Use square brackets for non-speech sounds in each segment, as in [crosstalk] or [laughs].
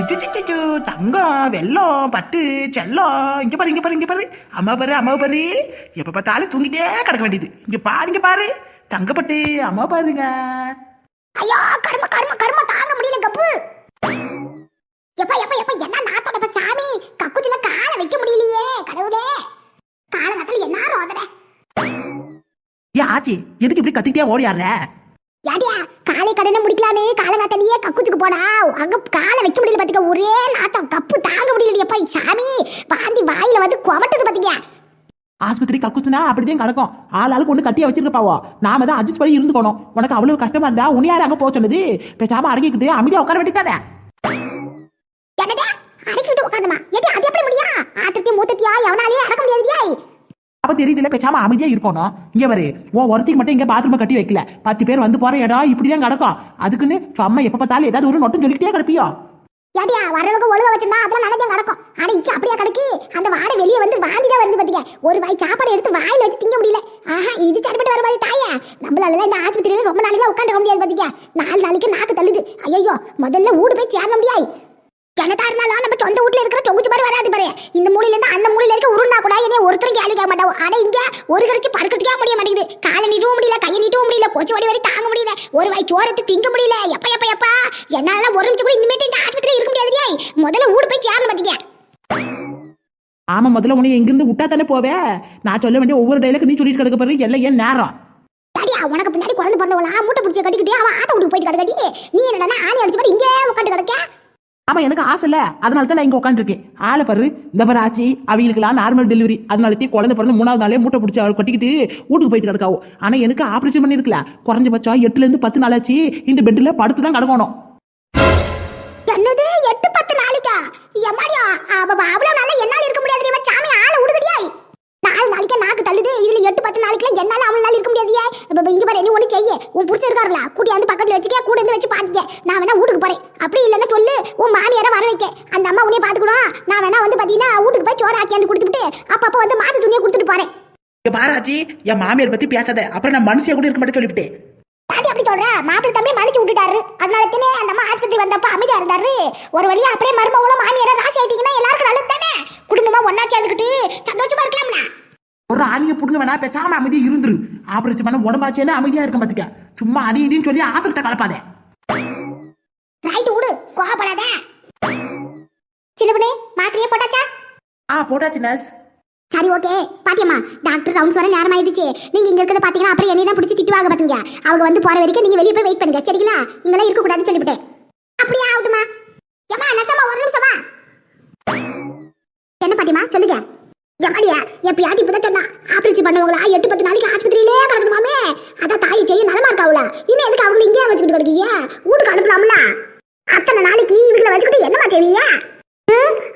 டுடுடுடுடு, தங்கம் வெள்ளம் பட்டு செல்லம். இங்க பாரு இங்க பாரு இங்க பாரு. அம்மா பாரு அம்மா பாரு. எப்ப பார்த்தாலும் தூங்கிட்டே கிடக்க வேண்டியது. இங்க பாருங்க பாரு. தங்கப்பட்டு அம்மா பாருங்க. ஐயோ கர்ம கர்ம கர்ம தாங்க முடியல கப்பு. எப்ப எப்ப எப்ப என்ன நாத்தோட சாமி? கக்குச்சில காலை வைக்க முடியலையே கடவுளே. காலங்கத்துல என்ன ரோதனை? ஏன் ஆச்சி எதுக்கு இப்படி கத்திக்கிட்டே ஓடியாடுற? யாடியா காலை கடனை முடிக்கலான்னு காலங்காத்தனியே போனா அங்க காலை வைக்க முடியல பாத்துக்க. ஒரே நாத்தம். கப்பு தாங்க முடியலையப்பா சாமி வாந்தி வாயில வந்து குமட்டுது பாத்தீங்க ஆஸ்பத்திரி கக்குசுனா அப்படிதான் கிடக்கும் ஆள் ஆளுக்கு ஒண்ணு கட்டியா வச்சிருப்பாவோ நாம தான் அட்ஜஸ்ட் பண்ணி இருந்துக்கணும். உனக்கு அவ்வளவு கஷ்டமா இருந்தா உன்னை யாரு அங்க போக சொன்னது? பேசாம அடங்கிக்கிட்டு அமைதியா உட்கார வேண்டியதானே அடக்கிட்டு உட்காந்துமா ஏடி அது எப்படி முடியா ஆத்திரத்தையும் மூத்தத்தையா எவனாலே அடக்க முடியாதுடியா அப்ப தெரியுதுல பேசாம அமைதியா இருக்கணும் இங்க வரு உன் ஒருத்திக்கு மட்டும் இங்க பாத்ரூம் கட்டி வைக்கல. பத்து பேர் வந்து போற இடம் இப்படிதான் கிடக்கும். அதுக்குன்னு சும்மா எப்ப பார்த்தாலும் ஏதாவது ஒரு நொட்டும் சொல்லிக்கிட்டே கிடப்பியோ? ஏடியா வரவங்க ஒழுங்க வச்சிருந்தா அதெல்லாம் நல்லதே நடக்கும் ஆனா இங்க அப்படியே கிடக்கு? அந்த வாடை வெளியே வந்து வாந்தி தான் வருது பாத்தீங்க ஒரு வாய் சாப்பாடு எடுத்து வாயில வச்சு திங்க முடியல. ஆஹா இது சரிப்பட்டு வர மாதிரி தாயா? நம்மளால இந்த ஆஸ்பத்திரியில ரொம்ப நாளைக்கு உட்காந்து முடியாது பாத்தீங்க நாலு நாளைக்கு நாக்கு தள்ளுது. ஐயோ முதல்ல ஊடு போய் சேர முடியாது. கிணத்தா இருந்தாலும் நம்ம சொந்த வீட்டுல இருக்கிற தொகுச்சு மாதிரி வராது பாரு. இந்த மூலையில இருந்து அந்த மூலையில இருக்க உருண்டா கூட என்னைய ஒருத்தரும் கேள்வி கேட்க மாட்டாங்க. ஆனா இங்க ஒரு கடிச்சு பறக்கிறதுக்கே முடிய மாட்டேங்குது. காலை நீட்டவும் முடியல கையை நீட்டவும் முடியல கொச்சு வடி வரை தாங்க முடியல ஒரு வாய் சோரத்து திங்க முடியல. எப்ப எப்ப எப்பா? என்னால ஒரு நிமிஷம் கூட இனிமேட்டு இந்த ஆஸ்பத்திரி இருக்க முடியாதுடியே முதல்ல ஊடு போய் சேரணும் பாத்தீங்க ஆமா முதல்ல உன்னை எங்கிருந்து விட்டா தானே போவே? நான் சொல்ல வேண்டிய ஒவ்வொரு டைலுக்கு நீ சொல்லிட்டு கிடக்க பாரு எல்லாம் ஏன் நேரம். டாடியா உனக்கு பின்னாடி குழந்தை பிறந்தவளா? மூட்டை பிடிச்சி கட்டிக்கிட்டு அவன் ஆத்த வீட்டுக்கு போயிட்டு கிடக்கடி. நீ என்னடா ஆணி அடிச்சு மாதிரி இங்கே உட்காந்து கிடக்க. ஆமா எனக்கு ஆசை இல்ல. அதனால தான் நான் இங்க உட்காந்துருக்கேன் ஆளை பாரு இந்த பாரு ஆச்சு அவங்களுக்குலாம் நார்மல் டெலிவரி அதனால தீ குழந்தை பிறந்து மூணாவது நாளே மூட்டை பிடிச்சி அவள் கொட்டிக்கிட்டு வீட்டுக்கு போயிட்டு கிடக்காவோ. ஆனா எனக்கு ஆப்ரேஷன் பண்ணிருக்கல குறைஞ்சபட்சம் எட்டுல இருந்து பத்து நாளாச்சு இந்த பெட்ல படுத்து தான் கிடக்கணும். என்னது? எட்டு பத்து நாளைக்கா? எம்மாடியா அவ அவ்வளவு நாளா என்னால இருக்க முடியாது சாமி ஆளை விடுகடியா நாலு நாளைக்கே நாக்கு தள்ளுது. இதுல எட்டு பத்து நாளைக்குல என்னால அவ்வளவு நாள் இருக்க முடியாதியே. இப்ப இங்க பாரு நீ ஒண்ணு செய்ய? உன் புடிச்ச இருக்காருல கூட்டி வந்து பக்கத்துல வச்சுக்க கூட இருந்து வச்சு பாத்துக்க. நான் வேணா வீட்டுக்கு போறேன். அப்படி இல்லைன்னா சொல்லு உன் மாமியார வர வைக்க. அந்த அம்மா உன்னைய பாத்துக்கணும். நான் வேணா வந்து பாத்தீங்கன்னா வீட்டுக்கு போய் சோறு ஆக்கியாந்து கொடுத்துட்டு அப்பப்ப வந்து மாத்து துணியை கொடுத்துட்டு போறேன். இங்க பாரு ஆச்சி. என் மாமியார் பத்தி பேசாத. அப்புறம் நான் மனுஷியா கூட இருக்க மாட்டேன் சொல்லிவிட்டேன். பாட்டி அப்படி சொல்ற? மாப்பிள்ளை தம்பி மன்னிச்சு விட்டுட்டாரு. அதனால தானே அந்த அம்மா ஆஸ்பத்திரி வந்தப்ப அமைதியா இருந்தாரு. ஒரு வழியா அப்படியே மருமகளும் மாமியார ராசி ஆயிட்டீங்கன்னா எல்லாருக்கும் நல்லது தானே? குடும்பமா ஒன்னா சேர்ந்துக்கிட்டு சந்தோஷமா இருக்கலாம்ல. ஒரு ஆணியை புடுங்க வேணா பேசாம அமைதியா இருந்துரு. ஆபரேஷன் பண்ண உடம்பாச்சேன்னு அமைதியா இருக்க பாத்துக்க. சும்மா அது இதுன்னு சொல்லி ஆத்திரத்தை கலப்பாதே. ரைட்டு விடு கோவப்படாத சின்னப்பனே மாத்திரையே போட்டாச்சா? ஆ போட்டாச்சு நர்ஸ் சரி ஓகே பாட்டியம்மா டாக்டர் ரவுண்ட்ஸ் வர நேரம் ஆயிடுச்சு. நீங்க இங்க இருக்கிறத பாத்தீங்கன்னா அப்புறம் என்னைய தான் பிடிச்சி திட்டுவாங்க பாத்தீங்க. அவங்க வந்து போற வரைக்கும் நீங்க வெளியே போய் வெயிட் பண்ணுங்க. சரிங்களா? இங்கெல்லாம் இருக்க கூடாதுன்னு சொல்லிவிட்டேன். அப்படியே ஆகட்டுமா ஏமா நசமா ஒரு நிமிஷமா என்ன பாட்டியம்மா சொல்லுங்க எம்மாடியா எப்பயாவது இப்பதான் சொன்னா ஆபரேஷன் பண்ணவங்களா? எட்டு பத்து நாளைக்கு ஆஸ்பத்திரியிலே கிடக்கணுமாமே? அதான் தாய் செய்ய நலமா இருக்காவுல இன்னும் எதுக்கு அவங்களை இங்கேயே வச்சுக்கிட்டு கிடக்கீங்க? வீட்டுக்கு அனுப்பலாம்ல? அத்தனை நாளைக்கு வீட்டுல வச்சுக்கிட்டு என்னமா செய்வீங்க?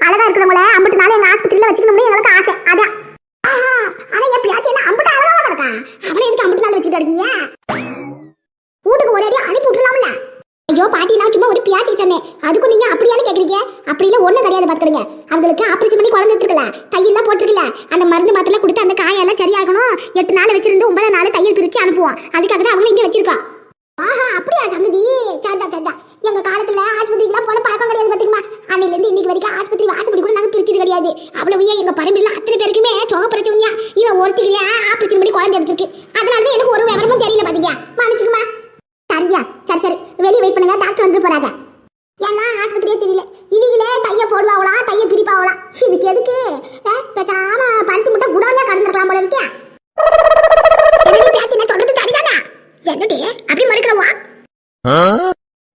அழகா இருக்கிறவங்கள அம்பட்டு நாள் எங்க ஆஸ்பத்திரியில வச்சுக்கணும்னு எங்களுக்கு ஆசை. அதான் ஆஹா, ஆனா எப்பயாச்சும் என்ன அம்பட்டு அழகா கிடக்கா? அவனை எதுக்கு அம்பட்டு நாள் வச்சுக்கிட்டு இருக்கீங்க வீட்டுக்கு ஒரே அடி அனுப்பி விட்டுலாம்ல ஐயோ பாட்டி நான் சும்மா ஒரு பியாச்சுக்கு சொன்னேன். அதுக்கும் நீங்க அப்படியானு கேக்குறீங்க? அப்படி இல்ல ஒண்ணும் கிடையாது பாத்துக்கிறீங்க அவங்களுக்கு ஆபரேஷன் பண்ணி குழந்தை எடுத்துருக்கல தையெல்லாம் போட்டிருக்கல அந்த மருந்து மாத்திரம் கொடுத்து அந்த காயெல்லாம் சரியாகணும். எட்டு நாள் வச்சிருந்து ஒன்பது நாள் தையல் பிரிச்சு அனுப்புவோம். அதுக்காக தான் அவங்கள இங்க வச்சிருக்கோம் ஆஹா அப்படியா சங்கதி சந்தா சந்தா எங்க காலத்துல ஆஸ்பத்திரிக்குலாம் போன பழக்கம் கிடையாது பாத்தீங்களா? அன்னையில இருந்து இன்னைக்கு வரைக்கும் ஆஸ்பத்திரி வாசப்படி கூட நாங்க பிரிச்சது கிடையாது. அவ்வளவு ஏன் எங்க பரம்பில அத்தனை பேருக்குமே தொகை பிரச்சனையா? இவன் ஒருத்திக்கிறியா ஆபரேஷன் பண்ணி குழந்தை எடுத்திருக்கு அதனால தான் எனக்கு ஒரு விவரமும் தெரியல பாத்தீங்க மன்னிச்சுக்குமா சரியா சரி சரி. வெளியே வெயிட் பண்ணுங்க. டாக்டர் வந்து போறாங்க. ஏன்னா ஆஸ்பத்திரியே தெரியல. இவங்களே தைய போடுவாங்களா தைய பிரிப்பாவளா? இதுக்கு எதுக்கு? பேசாம பருத்து முட்டை குடோன்ல கடந்துருக்கலாம் போல இருக்கே. என்னடி பேத்தி நான் சொல்றது சரிதானா? என்னடி? அப்படி மறுக்கிறவா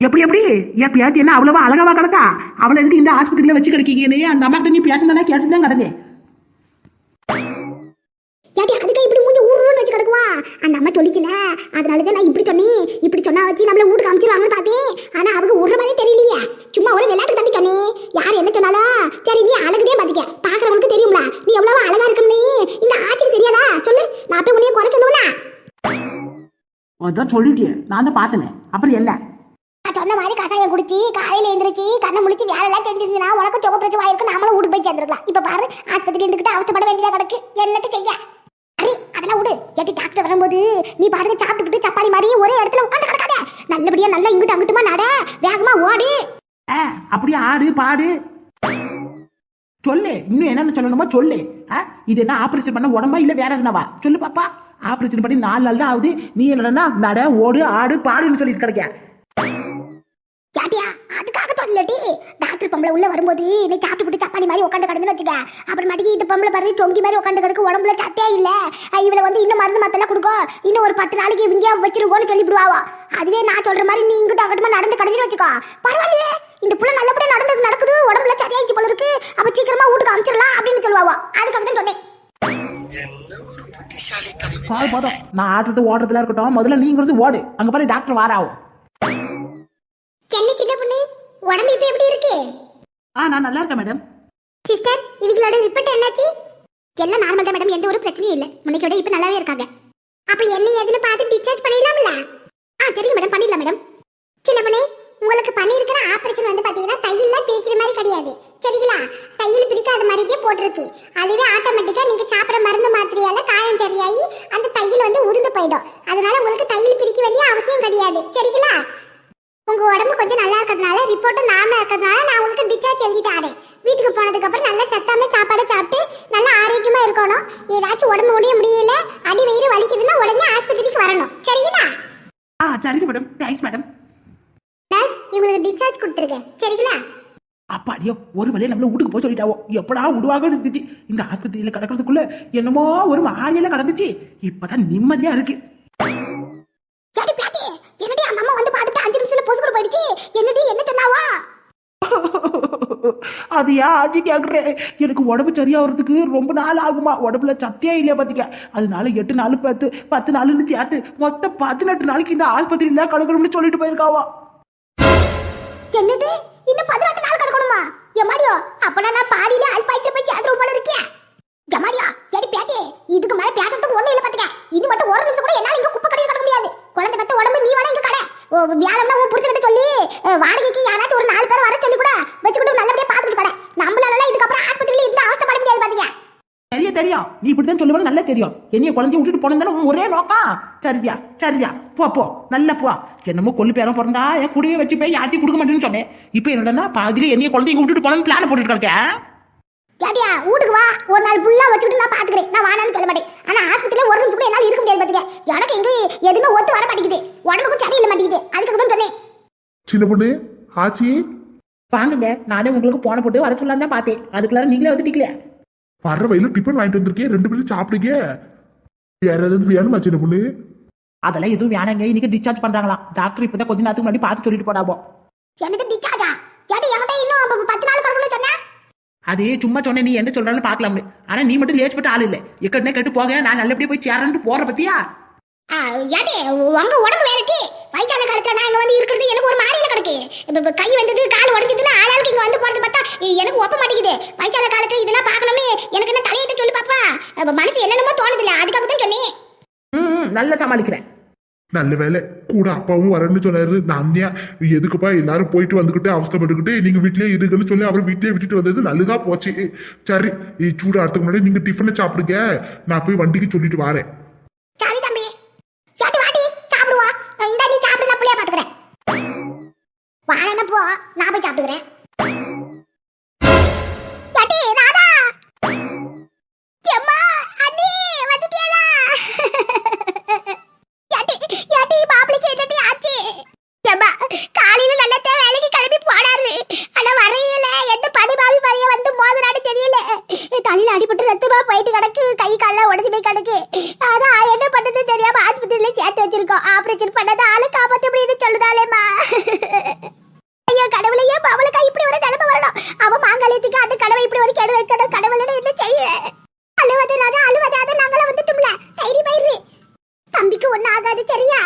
எப்படி எப்படி? என் பியாத்தி என்ன அவ்வளவா அழகாவா கிடக்கா அவளை எதுக்கு இந்த ஆஸ்பத்திரியில வச்சு கிடக்கீங்கன்னு? அந்த அம்மா கிட்ட நீ பேசுனதா கேட்டு தான் கிடந்தேன் ஏடி அதுக்கு இப்படி மூஞ்சி ஊருன்னு வச்சு கிடக்குவா அந்த அம்மா சொல்லிச்சுல? அதனால தான் நான் இப்படி சொன்னேன். இப்படி சொன்னா வச்சு நம்மள வீட்டுக்கு அமிச்சிருவாங்கன்னு பார்த்தேன். ஆனா அவங்க விடுற மாதிரி தெரியலையே. சும்மா ஒரு விளையாட்டு தம்பி சொன்னேன். யார் என்ன சொன்னாலும் சரி நீ அழகுதே பாத்துக்க. பாக்குறவங்களுக்கு தெரியும்ல. நீ எவ்வளவு அழகா இருக்குன்னு இந்த ஆட்சிக்கு தெரியாதா? சொல்லு. நான் போய் உன்னைய குறை சொல்லுவேனா? அதான் சொல்லிட்டியே. நான் தான் பார்த்தனே. அப்புறம் என்ன? சொன்ன மாதிரி கசாயம் குடிச்சு காலையில எந்திரிச்சு கண்ணை முடிச்சு வேலை எல்லாம் செஞ்சிருந்தா உனக்கு தொகை பிரச்சனை ஆயிருக்கு நாமளும் வீட்டுக்கு போய் சேர்ந்துருக்கலாம். இப்ப பாரு ஆஸ்பத்திரி இருந்துகிட்டு அவசப்பட வேண்டியதா கிடக்கு. என்னட்டு செய்ய? அதெல்லாம் விடு. எட்டி டாக்டர் வரும்போது நீ பாட்டுக்கு சாப்பிட்டுக்கிட்டு சப்பாளி மாதிரி ஒரே இடத்துல உட்காந்து கிடக்காத. நல்லபடியா நல்லா இங்கிட்டு அங்கிட்டுமா நட. வேகமா ஓடி. ஆ அப்படியே ஆடு பாடு. சொல்லு. இன்னும் என்னென்ன சொல்லணுமோ சொல்லு. ஆ இது என்ன ஆப்ரேஷன் பண்ண உடம்பா இல்லை வேற எதுனாவா? சொல்லு பாப்பா. ஆப்ரேஷன் பண்ணி நாலு நாள் தான் ஆகுது. நீ என்னன்னா நட ஓடு ஆடு பாடுன்னு சொல்லிட்டு கிடைக்க யாட்டியா அதுக்காக சொல்லட்டி டாக்டர் பொம்பளை உள்ள வரும்போது நீ சாப்பிட்டு போட்டு சப்பானி மாதிரி உட்காந்து கிடந்துன்னு வச்சுக்க. அப்புறமாட்டிக்கு இந்த பொம்பளை பாரு தொங்கி மாதிரி உட்காந்து கிடக்கு உடம்புல சத்தே இல்ல. இவளை வந்து இன்னும் மருந்து மத்தெல்லாம் கொடுக்கும் இன்னும் ஒரு பத்து நாளைக்கு இங்கே வச்சிருக்கோன்னு சொல்லிவிடுவாவோ. அதுவே நான் சொல்ற மாதிரி நீ இங்கிட்ட அங்கிட்டமா நடந்து கடந்துன்னு வச்சுக்கோ. பரவாயில்லையே இந்த புள்ள நல்லபடியா நடந்து நடக்குது உடம்புல சரியாயிச்சு போல இருக்கு. அப்ப சீக்கிரமா வீட்டுக்கு அனுப்பிச்சிடலாம் அப்படின்னு சொல்லுவாவோ. அதுக்காக தான் சொன்னேன். போதும் போதும் நான் ஆடுறது ஓடுறதுல இருக்கட்டும். முதல்ல நீங்கிறது ஓடு. அங்க பாரு டாக்டர் வாராவும் என்ன சின்ன பொண்ணு உடம்பு இப்ப எப்படி இருக்கு? ஆ நான் நல்லா இருக்கேன் மேடம். சிஸ்டர் இவங்களோட ரிப்போர்ட் என்னாச்சு? எல்லாம் நார்மல் தான் மேடம். எந்த ஒரு பிரச்சனையும் இல்லை. முன்னைக்கு விட நல்லாவே இருக்காங்க. அப்ப என்ன ஏதுன்னு பார்த்து டிஸ்சார்ஜ் பண்ணிடலாம்ல? ஆ தெரியும் மேடம். பண்ணிடலாம் மேடம். சின்ன பொண்ணு உங்களுக்கு பண்ணியிருக்கிற ஆபரேஷன் வந்து பார்த்தீங்கன்னா தையல்ல பிரிக்கிற மாதிரி கிடையாது. சரிங்களா? தையல் பிரிக்காத மாதிரியே போட்டிருக்கு. அதுவே ஆட்டோமேட்டிக்காக நீங்கள் சாப்பிட்ற மருந்து மாத்திரையால காயம் சரியாகி அந்த தையல் வந்து உதிர்ந்து போயிடும். அதனால உங்களுக்கு தையல் பிரிக்க வேண்டிய அவசியம் கிடையாது. சரிங்களா? உங்க உடம்பு கொஞ்சம் நல்லா இருக்கிறதுனால ரிப்போர்ட்டும் நார்மலாக இருக்கிறதுனால டிஸ்சார்ஜ் எழுதிட்டாரேன் வீட்டுக்கு போனதுக்கு அப்புறம் நல்லா சத்தான சாப்பாடு சாப்பிட்டு நல்லா ஆரோக்கியமா இருக்கணும். ஏதாச்சும் உடம்பு முடிய முடியல அடி வயிறு வலிக்குதுன்னா உடனே ஆஸ்பத்திரிக்கு வரணும். சரிங்களா? ஆ சரிங்க மேடம். Thanks madam. நர்ஸ் இவங்களுக்கு டிஸ்சார்ஜ் கொடுத்துருக்கேன். சரிங்களா? அப்பாடியோ ஒரு வழியை நம்மள வீட்டுக்கு போய் சொல்லிட்டாவோ? எப்படா விடுவாங்கன்னு இருந்துச்சு. இந்த ஆஸ்பத்திரியில கிடக்கிறதுக்குள்ள என்னமோ ஒரு மாலையில கடந்துச்சு. இப்பதான் நிம்மதியா இருக்கு யாடி பிளாட்டி என்னடி அந்த அம்மா வந்து பார்த்துட்டு அஞ்சு நிமிஷத்துல பொசுக்குடு போயிடுச்சு என்னடி என்ன சொன்னாவா அது ஏன் ஆச்சு கேக்குறேன் எனக்கு உடம்பு சரியாகிறதுக்கு ரொம்ப நாள் ஆகுமா? உடம்புல சத்தியே இல்லையா பார்த்துக்க அதனால எட்டு நாள் பத்து பத்து நாள்னு சேர்த்து மொத்தம் பதினெட்டு நாளைக்கு இந்த ஆஸ்பத்திரியில கிடக்கணும்னு சொல்லிட்டு போயிருக்காவா. என்னது? இன்னும் பதினெட்டு நாள் கிடக்கணுமா? எம்மாடியோ அப்பனா நான் பாதியில அல்பாய்க்கு போய் சேர்ந்துரும் போல இருக்கேன் எம்மாடியா சரி பேத்தி இதுக்கு மேல பேசுறதுக்கு ஒண்ணும் இல்ல பாத்துக்க. இனி மட்டும் ஒரு நிமிஷம் கூட என்னால இங்க குப்பை கடையில் கிடக்க முடியாது. குழந்தை பத்த உடம்பு நீ வேணா இங்க கடை. வியாழம்னா உன் புடிச்சுக்கிட்ட சொல்லி வாடகைக்கு யாராச்சும் ஒரு நாலு பேர் வர சொல்லி கூட வச்சுக்கிட்டு நல்லபடியா பாத்துக்கிட்டு கடை நம்மளால இதுக்கப்புறம் ஆஸ்பத்திரியில இருந்து அவஸ்தை முடியாது பாத்தீங்க தெரியும் தெரியும். நீ இப்படிதான் சொல்லுவேன்னு நல்லா தெரியும். என்னைய குழந்தைய விட்டுட்டு போனதானே ஒரே நோக்கம் சரிதியா சரிதியா போ போ. நல்லா போ. என்னமோ கொல்லு பேரம் பிறந்தா என் குடியே வச்சு போய் யார்ட்டையும் கொடுக்க மாட்டேன்னு சொன்னேன். இப்போ என்னன்னா பாதியில என்னைய குழந்தைங்க விட்டுட்டு போனோம்னு பிளான் போட்டுட்டு இருக்கேன் கேட்டியா வீட்டுக்கு வா. ஒரு நாள் ஃபுல்லா வச்சுக்கிட்டு நான் பாத்துக்கிறேன். நான் வானான்னு சொல்ல மாட்டேன். ஆனா ஆஸ்பத்திரியில ஒரு நிமிஷம் கூட என்னால இருக்க முடியாது பாத்துக்க. எனக்கு எங்க எதுவுமே ஒத்து வர மாட்டேங்குது. உடம்புக்கும் சரியில்லை மாட்டேங்குது. அதுக்கு தான் சொன்னேன். சின்ன பொண்ணு ஆச்சி? வாங்குங்க. நானே உங்களுக்கு போன போட்டு வர சொல்லலாம் தான் பார்த்தேன். அதுக்குள்ளார நீங்களே வந்துட்டீங்களே வர்ற வயல டிஃபன் வாங்கிட்டு வந்திருக்கேன் ரெண்டு பேரும் சாப்பிடுங்க. வேற ஏதாவது வேணுமா சின்ன பொண்ணு? அதெல்லாம் எதுவும் வேணாங்க. இன்னைக்கு டிஸ்சார்ஜ் பண்றாங்களாம். டாக்டர் இப்பதான் கொஞ்ச நேரத்துக்கு முன்னாடி பார்த்து சொல்லிட்டு போனாபோ எனக்கு டிச்சார்ஜா ஏடி என்கிட்ட இன்னும் அப்ப பத்து நாள் கிடக்கணும்னு சொன்னா? அது சும்மா சொன்னேன் நீ என்ன சொல்றான்னு பார்க்கலாம்னு ஆனா நீ மட்டும் லேச்சு ஆள் இல்லை. எக்கடனே கேட்டு போக நான் நல்லபடியா போய் சேரன்ட்டு போற பத்தியா? ஆ, ஏடி உங்க உடம்பு வேறட்டி வயசான காலத்துல நான் இங்க வந்து இருக்கிறது எனக்கு ஒரு மாதிரியில கிடக்கு இப்ப கை வந்தது கால் உடைஞ்சதுன்னா ஆளாளுக்கு இங்க வந்து போறது பார்த்தா எனக்கு ஒப்ப மாட்டேங்குது. வயசான காலத்துல இதெல்லாம் பார்க்கணும்னு எனக்கு என்ன தலையத்தை சொல்லி பாப்பா. மனசு என்னென்னமோ தோணுதுல அதுக்காக தான் சொன்னேன். ம், நல்லா சமாளிக்கிறேன். நல்ல வேலை கூட அப்பாவும் வரேன்னு சொன்னாரு. நான் எதுக்குப்பா எல்லாரும் போயிட்டு வந்துக்கிட்டு அவஸ்தைப்பட்டுக்கிட்டு நீங்க வீட்லயே இருக்குன்னு சொல்லி அவர் வீட்லயே விட்டுட்டு வந்தது நல்லதா போச்சு. சரி இ, சூடு ஆறதுக்கு முன்னாடி நீங்க டிஃபனை சாப்பிடுங்க. நான் போய் வண்டிக்கு சொல்லிட்டு வரேன். சரி நான் போ. நான் போய் சாப்பிட்டுக்கிறேன். தம்பிக்கு சரியா?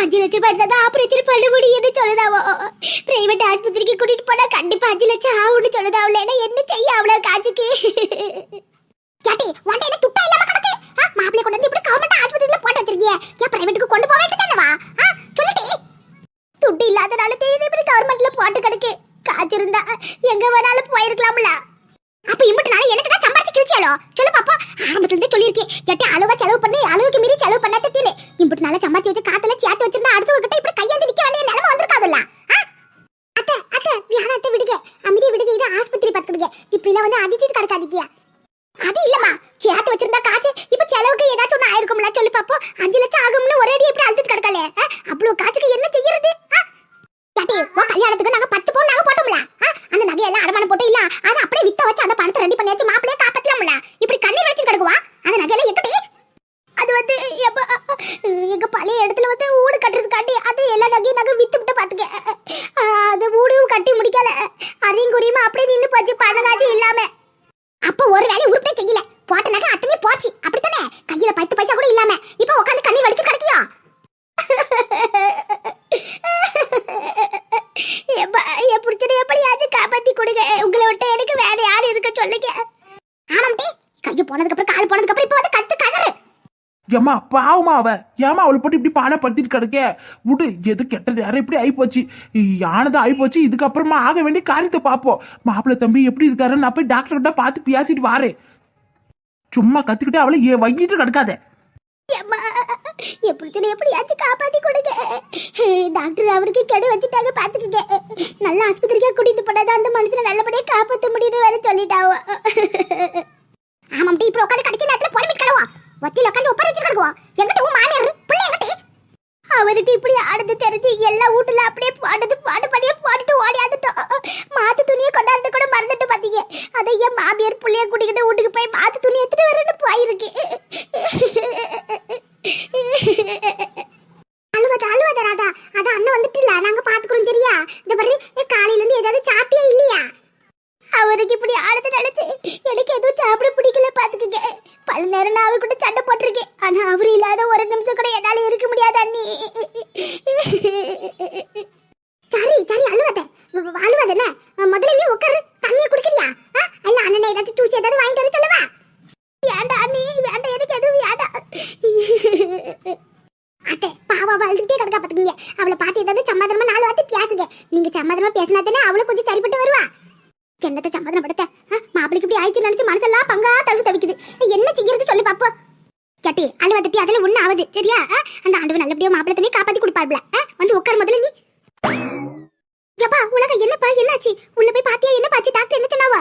அஞ்சு லட்சம் பண்ணதா ஆபரேஷன் பண்ண முடியும்னு சொல்லுதாவோ? பிரைவேட் ஆஸ்பத்திரிக்கு கூட்டிட்டு போனா கண்டிப்பா அஞ்சு லட்சம் ஆகும்னு சொல்லுதாவுல என்ன செய்ய அவ்வளவு காசுக்கு? கேட்டி உன்ட்ட என்ன துட்டா இல்லாம கிடக்கு. மாப்பிள்ளை கொண்டு வந்து இப்படி கவர்மெண்ட் ஆஸ்பத்திரியில போட்டு வச்சிருக்கியே. ஏன் பிரைவேட்டுக்கு கொண்டு போக வேண்டியதானவா ஆ சொல்லுடி. துட்டு இல்லாதனால தெரியுது இப்படி கவர்மெண்ட்ல போட்டு கிடக்கு. காசு இருந்தா எங்க வேணாலும் போயிருக்கலாம்ல. அப்ப இம்பட்டு நாளை எனக்கு தான் சம்பாதிச்சு கிழிச்சாலோ சொல்லு பாப்பா ஆரம்பத்துல இருந்தே சொல்லியிருக்கேன். எட்டி அளவா செலவு பண்ணி அளவுக்கு இப்படி நல்லா வச்சு காத்துல சேர்த்து வச்சிருந்தா அடுத்தவங்கிட்ட இப்படி கையாந்து நிக்க வேண்டிய நிலைமை வந்திருக்காதுல்ல? அத்தை அத்தை வியானா அத்தை விடுங்க. அமைதி விடுங்க இது ஆஸ்பத்திரி பார்த்துடுங்க இப்படிலாம் வந்து அதிச்சிட்டு கிடக்காதீக்கியா அது இல்லம்மா. சேர்த்து வச்சிருந்தா காசு இப்ப செலவுக்கு ஏதாச்சும் ஒண்ணு ஆயிருக்கும்ல சொல்லி பாப்போம். அஞ்சு லட்சம் ஆகும்னு ஒரே அடி எப்படி அழுத்துட்டு கிடக்கல? அவ்வளவு காசுக்கு என்ன செய்யறது? கேட்டி கல்யாணத்துக்கு நாங்க பத்து பவுன் நாங்க போட்டோம்ல? அந்த நகையெல்லாம் அடமானம் போட்டு இல்ல அதை அப்படியே வித்த வச்சு அந்த பணத்தை ரெடி பண்ணியாச்சு மாப்பிளையே காப்பாத்தலாம்ல இப்படி கண்ணீர் வச்சு கிடக்குவா? அந்த நகையெல்லாம் எங்க எங்க பழைய இடத்துல வந்து வீடு கட்டுறதுக்காண்டி அது எல்லா நகையும் நாங்கள் வித்து விட்டு பாத்துக்க. அது வீடு கட்டி முடிக்கல. அதையும் குறியுமா? அப்படியே நின்னு போச்சு. பண காசு இல்லாம. அப்ப ஒரு வேலையை உருப்படியே செய்யல. போட்ட நகை அத்தனையும் போச்சு. அப்படித்தானே? கையில பத்து பைசா கூட இல்லாம. இப்ப உட்காந்து கண்ணி வடிச்சு கிடைக்கியா? என் புடிச்சது எப்படியாச்சும் காப்பாத்தி கொடுங்க. உங்களை விட்டு எனக்கு வேற யாரும் இருக்க சொல்லுங்க. ஆமாம் கையை போனதுக்கு அப்புறம் கால் போனதுக்கு அப்புறம் இப்ப வந்து கத்து ஏம்மா பாவமா அவ. ஏமா அவளை போட்டு இப்படி பாலை படுத்திட்டு கிடக்க? விடு எது கெட்டது? யாரும் இப்படி ஆயிப்போச்சு? யானது ஆயிப்போச்சு? இதுக்கப்புறமா ஆக வேண்டிய காரியத்தை பார்ப்போம். மாப்பிள்ளை தம்பி எப்படி இருக்காருன்னு நான் போய் டாக்டர் கிட்ட பார்த்து பேசிட்டு வாரேன். சும்மா கத்துக்கிட்டு அவளை ஏ- வைக்கிட்டு கிடக்காத. அம்மா என் பிரச்சனை எப்படியாச்சும் காப்பாத்தி கொடுங்க. டாக்டர் அவருக்கு கெடு வச்சுட்டாங்க பாத்துக்கங்க நல்ல ஆஸ்பத்திரிக்கா கூட்டிட்டு போனாதான் அந்த மனுஷனை நல்லபடியா காப்பாத்த முடியும்னு வேற சொல்லிட்டாவோ. ஆமாம் இப்படி இப்ப உட்காந்து கடிச்ச நேரத்துல பொறுமிட்டு கிடவா? வத்தியில உட்காந்து ஒப்பாரி வச்சு கிடக்குவா எங்கிட்ட உன் மாமியார் பிள்ளை எங்கிட்ட? அவருக்கு இப்படி அடுத்து தெரிஞ்சு எல்லா வீட்டுல அப்படியே பாடுது பாடு பாடியே பாடிட்டு ஓடியாந்துட்டோம் மாத்து துணியை கொண்டாடுறது கூட மறந்துட்டு பாத்தீங்க. அதை என் மாமியார் பிள்ளைய கூட்டிக்கிட்டு வீட்டுக்கு போய் மாத்து துணி எடுத்துட்டு வரேன்னு போயிருக்கு. அழுவாத அழுவாத ராதா. அதான் அண்ணன் வந்துட்டுல. நாங்க பாத்துக்கிறோம் சரியா? இந்த மாதிரி காலையில இருந்து ஏதாவது சாப்பிட்டியா இல்லையா? அவருக்கு இப்படி ஆடுது நினைச்சு எனக்கு எதுவும் சாப்பிட பிடிக்கல பாத்துக்கங்க. பல நேரம் நான் அவர் கூட சண்டை போட்டிருக்கேன். ஆனா அவர் இல்லாத ஒரு நிமிஷம் கூட என்னால இருக்க முடியாது அண்ணி. சரி சரி அழுவாத. அழுவாத என்ன? முதல்ல நீ உட்காரு. தண்ணியை குடிக்கலையா ஆ? இல்ல அண்ணனை ஏதாச்சும் ஜூஸ் ஏதாவது வாங்கிட்டு வர சொல்லவா? வேண்டாம் அண்ணி. வேண்டாம் எனக்கு எதுவும் வேண்டாம். அத்தை பாவா அழுதுகிட்டே கிடக்கா பாத்துக்கீங்க. அவளை பார்த்து ஏதாவது சமாதானமா நாலு வார்த்தை பேசுங்க. நீங்க சமாதானமா பேசினா தானே அவளும் கொஞ்சம் சரிப்பட்டு வருவா. என்னத்தை சமாதானப்படுத்த? ஆ, மாப்பிளைக்கு இப்படி ஆயிடுச்சு நினைச்சு மனசெல்லாம் பங்கா தழுவு தவிக்குது. என்ன செய்யறது சொல்லி பாப்போம். கேட்டி அழுவதட்டி அதுல ஒண்ணு ஆகுது சரியா? அந்த ஆண்டவன் நல்லபடியா மாப்பிள்ளை தண்ணி காப்பாத்தி கொடுப்பாருல. வந்து உட்கார் முதல்ல நீ. எப்பா உலக என்னப்பா என்னாச்சு? உள்ள போய் பாத்தியா என்ன பாச்சு டாக்டர் என்ன சொன்னாவா?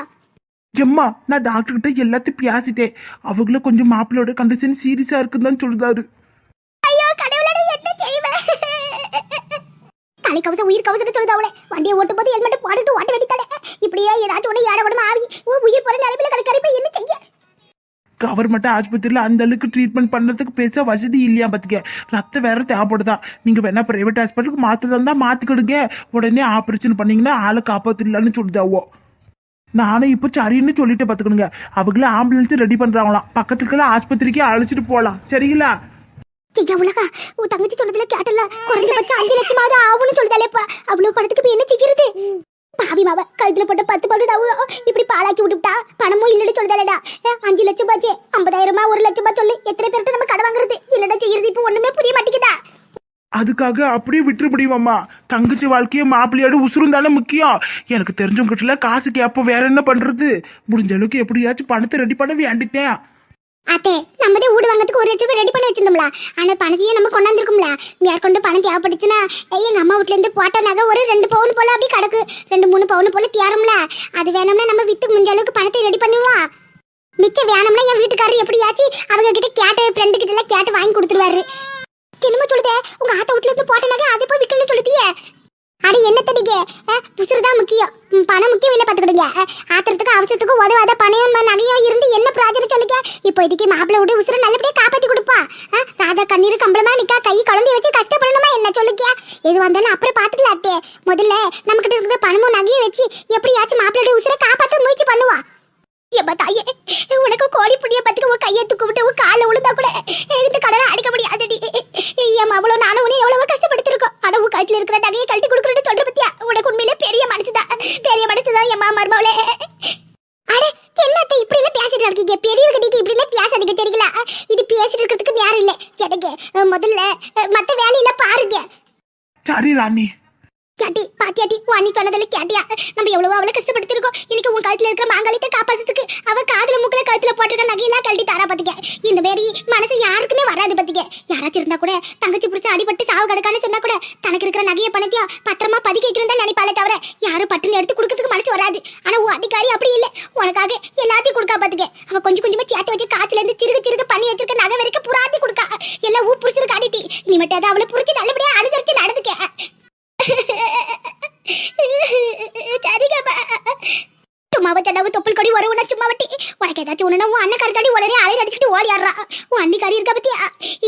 எம்மா நான் டாக்டர் கிட்ட எல்லாத்தையும் பேசிட்டேன். அவங்கள கொஞ்சம் மாப்பிளோட கண்டிஷன் சீரியஸா இருக்குன்னு சொல்லுதாரு ஐயோ கடவுளே நான் என்ன செய்வேன் தலை கவசம் உயிர் கவசம்னு சொல்லுது அவளே வண்டியை ஓட்டும் போது ஹெல்மெட் போட்டுட்டு ஓட்ட வேண்டித்தானே இப்படியே ஏதாச்சும் ஒண்ணு ஏட உடம்பு ஆவி உயிர் போற நிலைமையில கிடக்காரு என்ன செய்ய? கவர்மெண்ட் ஆஸ்பத்திரியில அந்த அளவுக்கு ட்ரீட்மெண்ட் பண்றதுக்கு பேச வசதி இல்லையா பாத்துக்க? ரத்தம் வேற தேவைப்படுதான் நீங்க வேணா பிரைவேட் ஹாஸ்பிட்டலுக்கு மாத்திரம் இருந்தா மாத்திக்கிடுங்க. உடனே ஆபரேஷன் பண்ணீங்கன்னா ஆளை காப்பாத்திடலான்னு சொல்லிட்டாவோ நானும் இப்போ சரின்னு சொல்லிட்டு பாத்துக்கணுங்க. அவங்கள ஆம்புலன்ஸ் ரெடி பண்றாங்களாம். பக்கத்துக்குள்ள ஆஸ்பத்திரிக்கே ஆஸ்பத்திரிக்கு அழைச்சிட்டு போகலாம் சரிங்களா? ஐயா உலகா உன் தங்கச்சி சொன்னதுல கேட்டல குறைஞ்சபட்சம் அஞ்சு லட்சமாவது ஆகும்னு சொல்லுதாலேப்பா அவ்வளவு பணத்துக்கு இப்ப என்ன செய்யறது? பாவி மாவ கழுத்துல போட்ட பத்து பவுன் இப்படி பாலாக்கி விட்டுட்டா பணமும் இல்லன்னு சொல்லுதாலடா அஞ்சு லட்சம் பாச்சே ஐம்பதாயிரமா ஒரு லட்சமா சொல்லு. எத்தனை பேர்கிட்ட நம்ம கடை வாங்குறது? என்னடா செய்யறது? இப்ப ஒண்ணுமே புரிய மாட்டேங்குதா? அதுக்காக அப்படியே விட்டுற முடியுமாம்மா தங்கச்சி வாழ்க்கையை மாப்பிள்ளையோட உசுரும் தானே முக்கியம். எனக்கு தெரிஞ்சவங்கிட்ட காசு கேப்ப வேற என்ன பண்றது? முடிஞ்ச அளவுக்கு எப்படியாச்சும் பணத்தை ரெடி பண்ண வேண்டித்தேன். அத்தே நம்மதே வீடு வாங்கறதுக்கு ஒரு லட்சம் ரூபாய் ரெடி பண்ணி வச்சிருந்தோம்ல. ஆனா பணத்தையே நம்ம கொண்டாந்துருக்கோம்ல. மேற்கொண்டு பணம் தேவைப்பட்டுச்சுன்னா எங்க அம்மா வீட்ல இருந்து போட்ட நகை ஒரு ரெண்டு பவுன் போல அப்படி கிடக்கு. ரெண்டு மூணு பவுன் போல தேரும்ல. அது வேணும்னா நம்ம வித்து முடிஞ்ச அளவுக்கு பணத்தை ரெடி பண்ணுவோம். மிச்சம் வேணும்னா என் வீட்டுக்காரர் எப்படியாச்சு அவங்க கிட்ட கேட்டு ஃப்ரெண்டு கிட்ட எல்லாம் கேட்டு வாங்கி கொடுத்துருவாரு. என்னமோ சொல்லுதே உங்க ஆத்த வீட்ல இருந்து போட்ட நகை அதை போய் விற்கணும்னு சொல்லுதியே. அட என்ன தடிங்க புசுறு தான் முக்கியம். பணம் முக்கியம் இல்லை பார்த்துக்கிடுங்க ஆத்திரத்துக்கு அவசரத்துக்கு உதவாத பணையும் நகையும் இருந்து என்ன பிராஜனை சொல்லுங்க இப்போ இதுக்கு மாப்பிள்ளை விட்டு உசுரை நல்லபடியாக காப்பாற்றி கொடுப்பா. ராதா கண்ணீர் கம்பளமா நிக்கா கை குழந்தை வச்சு கஷ்டப்படணுமா என்ன சொல்லுங்க எது வந்தாலும் அப்புறம் பாத்துக்கலாம் அத்தே. முதல்ல நம்ம கிட்ட இருக்கிற பணமும் நகையும் வச்சு எப்படியாச்சும் மாப்பிள்ளோட உசுரை காப்பாற்ற முயற்சி பண்ணுவா. ஏப்பா தாயே உனக்கு கோழி புடிய பத்துக்கு உன் கையை தூக்கு விட்டு உன் காலை விழுந்தா கூட இந்த கடனை அடிக்க முடியாதடி. என் அவ்வளோ நானும் உன்னை எவ்வளவோ கஷ்டப்படுத்திருக்கோம். ஆனா உன் கழுத்துல இருக்கிற நகையை கழட்டி கொடுக்குறேன்னு சொல்ற பத்தியா? உனக்கு உண்மையிலே பெரிய மனசுதான் பெரிய மனசுதான் என் மாமா மருமவளே அட என்னத்த இப்படி எல்லாம் பேசிட்டு இருக்கீங்க பெரியவங்க நீங்க இப்படி எல்லாம் பேசாதீங்க சரிங்களா? இது பேசிட்டு இருக்கிறதுக்கு யாரும் இல்ல. எனக்கு முதல்ல மத்த வேலையில பாருங்க. சரி ராணி. கேட்டி பாத்தியாட்டி அண்ணி சொன்னதில் கேட்டியா? நம்ம எவ்வளவு அவளை கஷ்டப்படுத்திருக்கோம். இன்னைக்கு உன் கழுத்துல இருக்கிற மாங்காலத்தை காப்பாத்துறதுக்கு அவ காதுல முக்குல கழுத்துல போட்டிருக்க நகையெல்லாம் கழட்டி தாரா பத்திக்க. இந்த மாரி மனசு யாருக்குமே வராது பத்திக்க. யாராச்சும் இருந்தா கூட தங்கச்சி புடிச்சு அடிபட்டு சாவு கிடக்கான்னு சொன்னா கூட தனக்கு இருக்கிற நகைய பணத்தையும் பத்திரமா பதுக்கி வைக்கிறதா நினைப்பாலே தவிர யாரும் பட்டுன்னு எடுத்து கொடுக்கறதுக்கு மனசு வராது. ஆனா உன் அடிக்காரி அப்படி இல்ல. உனக்காக எல்லாத்தையும் கொடுக்கா பாத்துக்க. அவ கொஞ்சம் கொஞ்சமா சேர்த்து வச்சு காசுல இருந்து சிறுக சிறுக பண்ணி வச்சிருக்க நகை வரைக்கும் புராத்தி கொடுக்கா. எல்லாம் ஊ புரிசிரு காட்டிட்டி நீ மட்டும் அதை அவளை புரிச்சு நல்லபடியா அனுசரிச்சு நடந்துக்க. [laughs] சரிங்கப்பா சும்மா வச்சடாவு தொப்புள் கொடி ஒரு உடனே சும்மா வட்டி. உனக்கு ஏதாச்சும் ஒண்ணுனா உன் அண்ணன் கருத்தாடி உடனே அலைய அடிச்சுட்டு ஓடியாடுறா. உன் அண்ணி கறி இருக்க பத்தியா?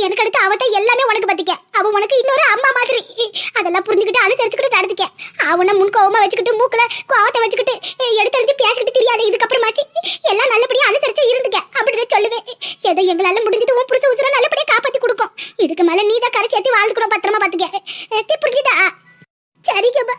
எனக்கு அடுத்து அவத்த எல்லாமே உனக்கு பத்திக்க அவன் உனக்கு இன்னொரு அம்மா மாதிரி. அதெல்லாம் புரிஞ்சுக்கிட்டு அனுசரிச்சுக்கிட்டு நடந்துக்க. அவனை முன் கோவமா வச்சுக்கிட்டு மூக்குல கோவத்தை வச்சுக்கிட்டு எடுத்தறிஞ்சு பேசிக்கிட்டு தெரியாது இதுக்கப்புறமாச்சு. எல்லாம் நல்லபடியா அனுசரிச்சு இருந்துக்க. அப்படிதான் சொல்லுவேன். ஏதோ எங்களால முடிஞ்சது உன் புருஷ உசுர நல்லபடியா காப்பாத்தி கொடுக்கும். இதுக்கு மேல நீ தான் கரை சேர்த்து வாழ்ந்துக்கணும் பத்திரமா பாத்துக்க புரிஞ்சுதா? சரிங்கம்மா.